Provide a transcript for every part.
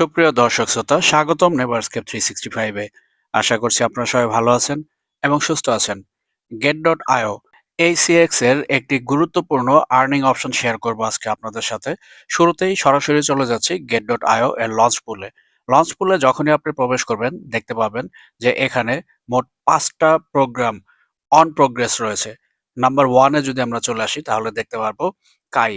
সুপ্রিয় দর্শক শ্রোতা, স্বাগতম নেভারস্কেপ থ্রি সিক্সটি ফাইভে আশা করছি আপনারা সবাই ভালো আছেন এবং সুস্থ আছেন। গেট ডট আইও এই সিএক্স এর একটি গুরুত্বপূর্ণ আর্নিং অপশন শেয়ার করব আজকে আপনাদের সাথে। শুরুতেই সরাসরি চলে যাচ্ছি গেট ডট আইও এর লঞ্চ পুলে লঞ্চ পুলে যখনই আপনি প্রবেশ করবেন, দেখতে পাবেন যে এখানে মোট পাঁচটা প্রোগ্রাম অন প্রোগ্রেস রয়েছে। নাম্বার ওয়ানে যদি আমরা চলে আসি, তাহলে দেখতে পারব কাই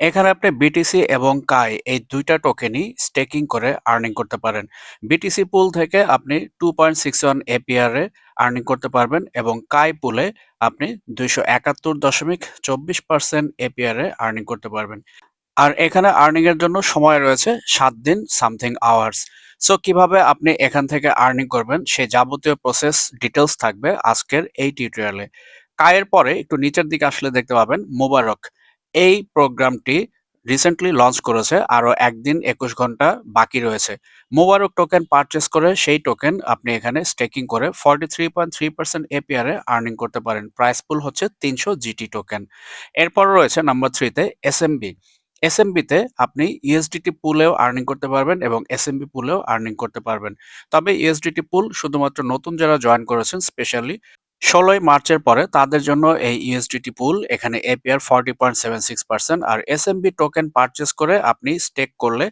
এখানে আপনি বিটিসি এবং কাই এই দুইটা টোকেনই স্টেকিং করে আর্নিং করতে পারেন। বিটিসি পুল থেকে আপনি two point six one APR earning করতে পারবেন এবং কাই পুলে আপনি দুইশো একাত্তর দশমিক চব্বিশ পার্সেন্ট এপিআর আর্নিং করতে পারবেন। আর এখানে আর্নিং এর জন্য সময় রয়েছে সাত দিন সামথিং আওয়ার্স সো কীভাবে আপনি এখান থেকে আর্নিং করবেন সেই যাবতীয় প্রসেস ডিটেলস থাকবে আজকের এই টিউটোরিয়ালে কায়ের পরে একটু নিচের দিকে আসলে দেখতে পাবেন মোবারক এই প্রোগ্রামটি রিসেন্টলি লঞ্চ করেছে আরও একদিন একুশ ঘণ্টা বাকি রয়েছে। মোবারক টোকেন পারচেস করে সেই টোকেন আপনি এখানে স্টেকিং করে forty three point three percent এপিআরে earning করতে পারেন। প্রাইস পুল হচ্ছে তিনশো জিটি টোকেন এরপর রয়েছে নাম্বার থ্রিতে এস এম বি এসএমবিতে আপনি ইউএসডিটি পুলেও আর্নিং করতে পারবেন এবং এসএমবি পুলেও আর্নিং করতে পারবেন। তবে ইউএসডিটি পুল শুধুমাত্র নতুন যারা জয়েন করেছেন স্পেশালি ষোলোই মার্চের পরে তাদের জন্য এই ইউএসডিটি পুল এখানে APR forty point seven six percent আর এসএমবি টোকেন পারচেস করে আপনি স্টেক করলে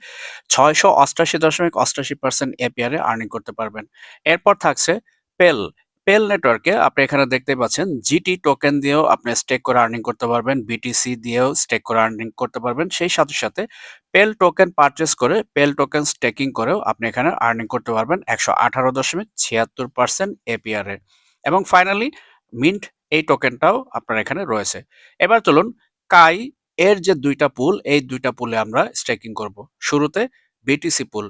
ছয়শো অষ্টাশি দশমিক অষ্টাশি পার্সেন্ট এপিআর আর্নিং করতে পারবেন। এরপর থাকছে পেল পেল নেটওয়ার্কে আপনি এখানে দেখতে পাচ্ছেন জিটি টোকেন দিয়েও আপনি স্টেক করে আর্নিং করতে পারবেন বিটিসি দিয়েও স্টেক করে আর্নিং করতে পারবেন। সেই সাথে সাথে পেল টোকেন পারচেস করে পেল টোকেন স্টেকিং করেও আপনি এখানে আর্নিং করতে পারবেন একশো আঠারো দশমিক ছিয়াত্তর পার্সেন্ট এপিআর এবং ফাইনালি মিন্ট এই টোকেনটাও আপনার এখানে রয়েছে। এবার চলুন কাই এর যে দুইটা পুল এই দুইটা পুলে আমরা স্টেকিং করব। শুরুতে বিটিসি পুল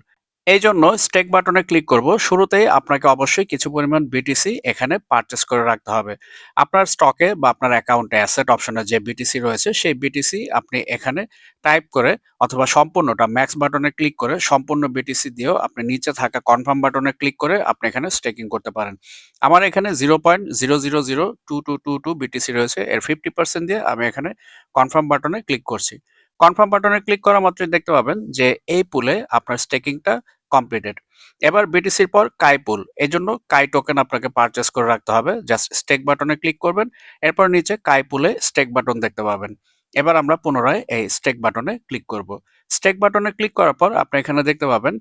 এই জন্য স্টেক বাটনে ক্লিক করব। শুরুতেই আপনাকে অবশ্যই কিছু পরিমাণ বিটিসি এখানে পারচেস করে রাখতে হবে। আপনার স্টকে বা আপনার অ্যাকাউন্টে অ্যাসেট অপশনে যে বিটিসি রয়েছে, সেই বিটিসি আপনি এখানে টাইপ করে অথবা সম্পূর্ণটা ম্যাক্স বাটনে ক্লিক করে সম্পূর্ণ বিটিসি দিয়েও আপনি নিচে থাকা কনফার্ম বাটনে ক্লিক করে আপনি এখানে স্টেকিং করতে পারেন। আমার এখানে zero point zero zero zero two two two two BTC রয়েছে। এর ফিফটি পার্সেন্ট দিয়ে আমি এখানে কনফার্ম বাটনে ক্লিক করছি। কনফার্ম বাটনে ক্লিক করা মাত্রই দেখতে পাবেন যে এই পুলে আপনার স্টেকিংটা কমপ্লিটেড এবার বিটিসির পর কাই পুল এই জন্য কাই টোকেন আপনাকে পারচেস করে রাখতে হবে। জাস্ট স্টেক বাটনে ক্লিক করবেন, এরপর নিচে কাই পুলে স্টেক বাটন দেখতে পাবেন। এবার আমরা পুনরায় এই স্টেক বাটনে ক্লিক করব। স্টেক বাটনে ক্লিক করার পর আপনি এখানে দেখতে পাবেন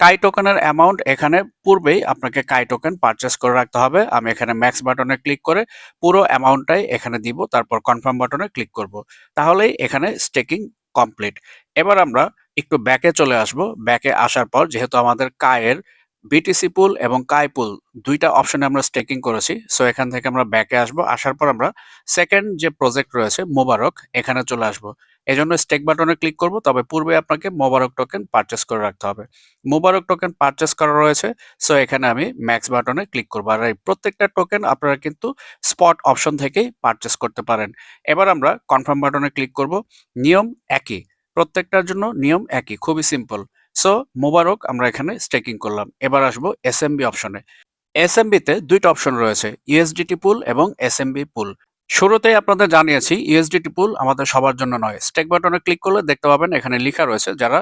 কাই টোকেনের অ্যামাউন্ট এখানে পূর্বেই আপনাকে কাই টোকেন পারচেস করে রাখতে হবে। আমি এখানে ম্যাক্স বাটনে ক্লিক করে পুরো অ্যামাউন্টটাই এখানে দিব, তারপর কনফার্ম বাটনে ক্লিক করব। তাহলেই এখানে স্টেকিং কমপ্লিট এবার আমরা একটু ব্যাকে চলে আসব। ব্যাকে আসার পর যেহেতু আমাদের কায়ের বিটিসি পুল এবং কাই পুল দুইটা অপশনে আমরা স্টেকিং করেছি। সো এখান থেকে আমরা ব্যাকে আসব। আসার পর আমরা সেকেন্ড যে প্রজেক্ট রয়েছে মোবারক এখানে চলে আসব। এই জন্য স্টেক বাটনে ক্লিক করব। তবে পূর্বে আপনাকে মোবারক টোকেন পারচেস করে রাখতে হবে। মোবারক টোকেন পারচেস করা রয়েছে। সো এখানে আমি ম্যাক্স বাটনে ক্লিক করব। আর এই প্রত্যেকটা টোকেন আপনারা কিন্তু স্পট অপশন থেকেই পারচেস করতে পারেন। এবার আমরা কনফার্ম বাটনে ক্লিক করব। নিয়ম একই। প্রত্যেকটার জন্য নিয়ম একই, খুবই সিম্পল সো মোবারক আমরা এখানে স্টেকিং করলাম। এবার আসব এসএমবি অপশনে এসএমবিতে দুইটা অপশন রয়েছে ইউএসডিটি পুল এবং এসএমবি পুল শুরুতেই আপনাদের জানিয়েছি ইউএসডিটি পুল আমাদের সবার জন্য নয়। স্টেক বাটনে ক্লিক করলে দেখতে পাবেন এখানে লেখা রয়েছে যারা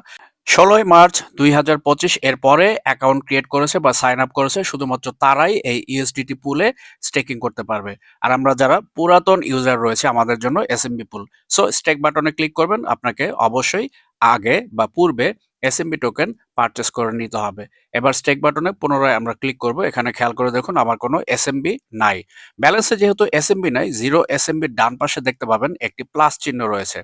ষোলোই মার্চ দুই হাজার পঁচিশ এর পরে অ্যাকাউন্ট ক্রিয়েট করেছে বা সাইন আপ করেছে, শুধুমাত্র তারাই এই ইউএসডিটি পুলে স্টেকিং করতে পারবে। আর আমরা যারা পুরাতন ইউজার রয়েছে আমাদের জন্য এসএমবি পুল সো স্টেক বাটনে ক্লিক করবেন, আপনাকে অবশ্যই আগে বা পূর্বে এসএমবি টোকেন পারচেস করে নিতে হবে। এবার স্টেক বাটনে পুনরায় আমরা ক্লিক করব। এখানে খেয়াল করে দেখুন, আমার কোনো এসএমবি নাই। ব্যালেন্সে যেহেতু এসএমবি নাই জিরো এসএমবি ডান পাশে দেখতে পাবেন, একটি প্লাস চিহ্ন রয়েছে।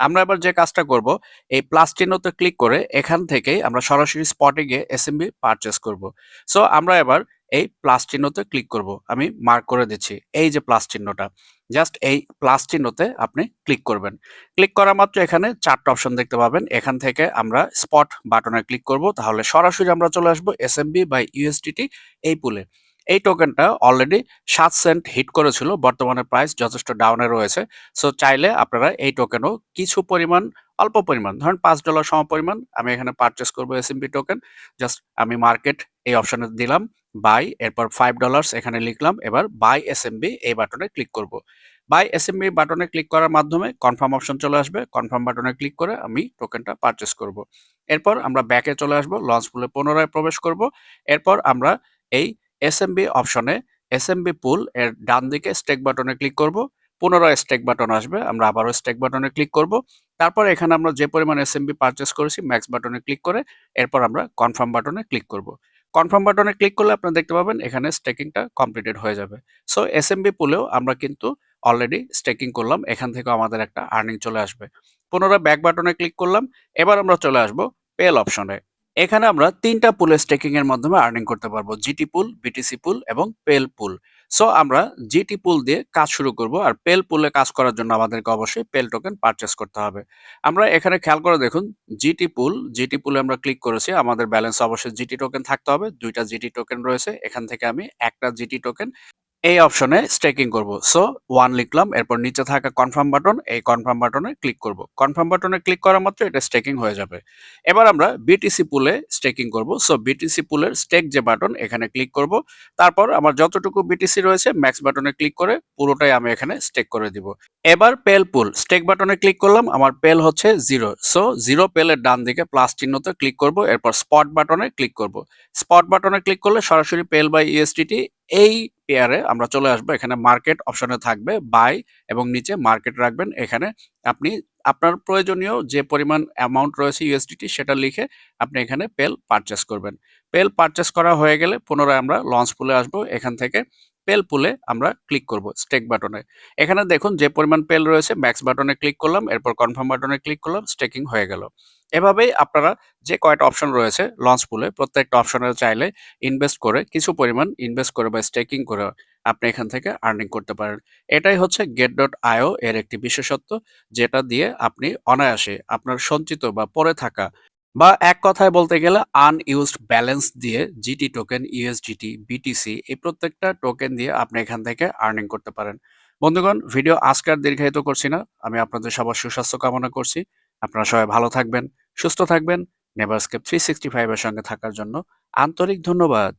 আমরা এবার যে কাজটা করব, এই প্লাস চিহ্নতে ক্লিক করে এখান থেকেই আমরা সরাসরি স্পটে গিয়ে এসএমবি পারচেস করব। সো আমরা এবার এই প্লাস চিহ্নতে ক্লিক করব। আমি মার্ক করে দিচ্ছি এই যে প্লাস চিহ্নটা। জাস্ট এই প্লাস চিহ্নতে আপনি ক্লিক করবেন। ক্লিক করা মাত্র এখানে চারটা অপশন দেখতে পাবেন। এখান থেকে আমরা স্পট বাটনে ক্লিক করব। তাহলে সরাসরি আমরা চলে আসব এসএমবি বা ইউএসডিটি এই পুলে এই টোকেনটা অলরেডি সাত সেন্ট হিট করেছিল, বর্তমানে প্রাইস যথেষ্ট ডাউনে রয়েছে। সো চাইলে আপনারা এই টোকেনও কিছু পরিমাণ, অল্প পরিমাণ, ধরেন পাঁচ ডলার সম পরিমাণ, আমি এখানে পারচেস করব এসএমবি টোকেন জাস্ট আমি মার্কেট এই অপশানে দিলাম বাই এরপর ফাইভ ডলার্স এখানে লিখলাম, এবার বাই এসএমবি এই বাটনে ক্লিক করব। বাই এসএমবি বাটনে ক্লিক করার মাধ্যমে কনফার্ম অপশন চলে আসবে কনফার্ম বাটনে ক্লিক করে আমি টোকেনটা পারচেস করব। এরপর আমরা ব্যাকে চলে আসব লঞ্চ পুলে পুনরায় প্রবেশ করব, এরপর আমরা এই এসএমবি অপশনে এসএমবি পুল এর ডান দিকে স্টেক বাটনে ক্লিক করব। পুনরায় স্টেক বাটন আসবে, আমরা আবারও স্টেক বাটনে ক্লিক করব। তারপর এখানে আমরা যে পরিমাণ এসএমবি পারচেস করেছি ম্যাক্স বাটনে ক্লিক করে এরপর আমরা কনফার্ম বাটনে ক্লিক করব। কনফার্ম বাটনে ক্লিক করলে আপনারা দেখতে পাবেন এখানে স্টেকিংটা কমপ্লিটেড হয়ে যাবে। সো এসএমবি পুলেও আমরা কিন্তু অলরেডি স্টেকিং করলাম, এখান থেকে আমাদের একটা আর্নিং চলে আসবে। পুনরায় ব্যাক বাটনে ক্লিক করলাম, এবার আমরা চলে আসব পেল অপশনে এখানে আমরা তিনটা পুলে স্টেকিং এর মাধ্যমে আর্নিং করতে পারব জিটি পুল বিটিসি পুল এবং পেল পুল সো আমরা জিটি পুল দিয়ে কাজ শুরু করব আর পেল পুলে কাজ করার জন্য আমাদেরকে অবশ্যই পেল টোকেন পারচেস করতে হবে। আমরা এখানে খেয়াল করে দেখুন জিটি পুল জিটি পুলে আমরা ক্লিক করেছি, আমাদের ব্যালেন্স অবশ্যই জিটি টোকেন থাকতে হবে, দুইটা জিটি টোকেন রয়েছে, এখান থেকে আমি একটা জিটি টোকেন এই অপশনে স্টেকিং করব। সো ওয়ান লিখলাম, এরপর নিচে থাকা কনফার্ম বাটন এই কনফার্ম বাটনে ক্লিক করব। কনফার্ম বাটনে ক্লিক করা মাত্র এটা স্টেকিং হয়ে যাবে। এবার আমরা বিটিসি পুলে স্টেকিং করব। সো বিটিসি পুলের স্টেক যে বাটন এখানে ক্লিক করব। তারপর আমার যতটুকু বিটিসি রয়েছে ম্যাক্স বাটনে ক্লিক করে পুরোটাই আমি এখানে স্টেক করে দিব। এবার পেল পুল স্টেক বাটনে ক্লিক করলাম, আমার পেল হচ্ছে জিরো সো জিরো পেলের ডান দিকে প্লাস চিহ্নতে ক্লিক করব, এরপর স্পট বাটনে ক্লিক করব। স্পট বাটনে ক্লিক করলে সরাসরি পেল বাই ইএসটিটি এই পেয়ারে আমরা চলে আসব। এখানে মার্কেট অপশনে থাকবে বাই এবং নিচে মার্কেট রাখবেন। এখানে আপনি আপনার প্রয়োজনীয় যে পরিমাণ অ্যামাউন্ট রয়েছে ইউএসডিটি সেটা লিখে আপনি এখানে পেল পারচেস করবেন। পেল পারচেস করা হয়ে গেলে পুনরায় আমরা লঞ্চ পুলে আসব। এখান থেকে পেল পুলে আমরা ক্লিক করব স্টেক বাটনে। এখানে দেখুন যে পরিমাণ পেল রয়েছে, ম্যাক্স বাটনে ক্লিক করলাম, এরপর কনফার্ম বাটনে ক্লিক করলাম, স্টেকিং হয়ে গেল। এভাবেই আপনারা যে কয়েকটা অপশন রয়েছে লঞ্চ পুলে, প্রত্যেকটা অপশনে চাইলে ইনভেস্ট করে, কিছু পরিমাণ ইনভেস্ট করে বা স্টেকিং করে আপনি এখান থেকে আর্নিং করতে পারেন। এটাই হচ্ছে গেট ডট আইও এর একটি বিশেষত্ব, যেটা দিয়ে আপনি অনায়াসে আপনার সঞ্চিত বা পরে থাকা বা এক কথায় বলতে গেলে আনইউজড ব্যালেন্স দিয়ে জিটি টোকেন ইউএসজিটি বিটিসি এই প্রত্যেকটা টোকেন দিয়ে আপনি এখান থেকে আর্নিং করতে পারেন। বন্ধুগণ ভিডিও আজকে আর দীর্ঘায়িত করছি না। আমি আপনাদের সবার সুস্বাস্থ্য কামনা করছি। আপনারা সবাই ভালো থাকবেন, সুস্থ থাকবেন নেভারস্কেপ থ্রি সিক্সটি ফাইভের সঙ্গে থাকার জন্য আন্তরিক ধন্যবাদ।